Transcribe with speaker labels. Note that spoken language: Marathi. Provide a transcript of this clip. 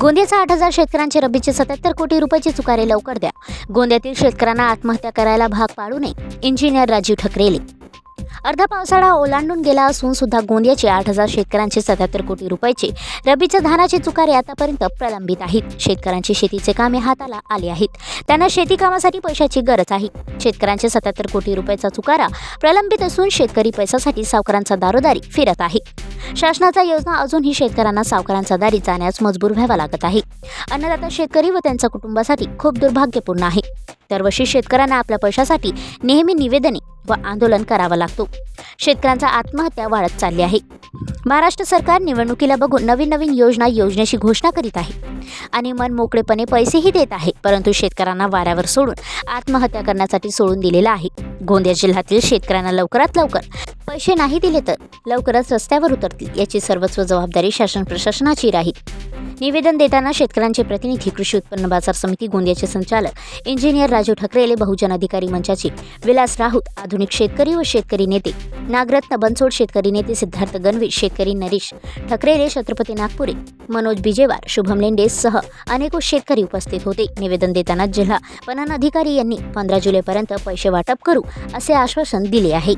Speaker 1: गोंदियाचा आठ हजार शेतकऱ्यांचे रब्बीचे सत्याहत्तर कोटी रुपयाची चुकारे लवकर द्या. गोंदियातील शेतकऱ्यांना आत्महत्या करायला भाग पाडू नये. इंजिनियर राजीव ठकरेले. अर्धा पावसाळा ओलांडून गेला असून सुद्धा गोंदियाचे आठ हजार शेतकऱ्यांचे सत्याहत्तर कोटी रुपयाचे रबीच्या धानाचे चुकारे आतापर्यंत प्रलंबित आहेत. शेतकऱ्यांची शेतीचे कामे हाताला आले आहेत. त्यांना शेती कामासाठी पैशाची गरज आहे. शेतकऱ्यांचे सत्याहत्तर कोटी रुपयाचा चुकारा प्रलंबित असून शेतकरी पैशासाठी सावकारांचा दारोदारी फिरत आहे. शासनाचा योजना अजूनही शेतकऱ्यांना सावकारांचा दारी जाण्यास मजबूर व्हावा लागत आहे. अन्नदाता शेतकरी व त्यांच्या कुटुंबासाठी खूप दुर्भाग्यपूर्ण आहे. दरवर्षी शेतकऱ्यांना आपल्या पैशासाठी नेहमी निवेदने व आंदोलन करावं लागतो. शेतकऱ्यांचा आत्महत्या वाढत चालली आहे. महाराष्ट्र सरकार निवडणुकीला बघून नवीन नवीन योजना योजनेची घोषणा करीत आहे. आणि मन मोकळेपणे पैसेही देत आहे. परंतु शेतकऱ्यांना वाऱ्यावर सोडून आत्महत्या करण्यासाठी सोडून दिलेला आहे. गोंदिया जिल्ह्यातील शेतकऱ्यांना लवकरात लवकर पैसे नाही दिले तर लवकरच रस्त्यावर उतरतील याची सर्वस्व जबाबदारी शासन प्रशासनाची राहील. निवेदन देताना शेतकऱ्यांचे प्रतिनिधी कृषी उत्पन्न बाजार समिती गोंदियाचे संचालक इंजिनियर राजू ठकरेले बहुजन अधिकारी मंचाचे विलास राऊत आधुनिक शेतकरी व शेतकरी नेते नागरत्न बनसोड शेतकरी नेते सिद्धार्थ गणवी शेतकरी नरेश ठकरेले छत्रपती नागपुरे मनोज बिजेवार शुभम लेंडेसह अनेक शेतकरी उपस्थित होते. निवेदन देताना जिल्हा पणन अधिकारी यांनी पंधरा जुलैपर्यंत पैसे वाटप करू असे आश्वासन दिले आहे.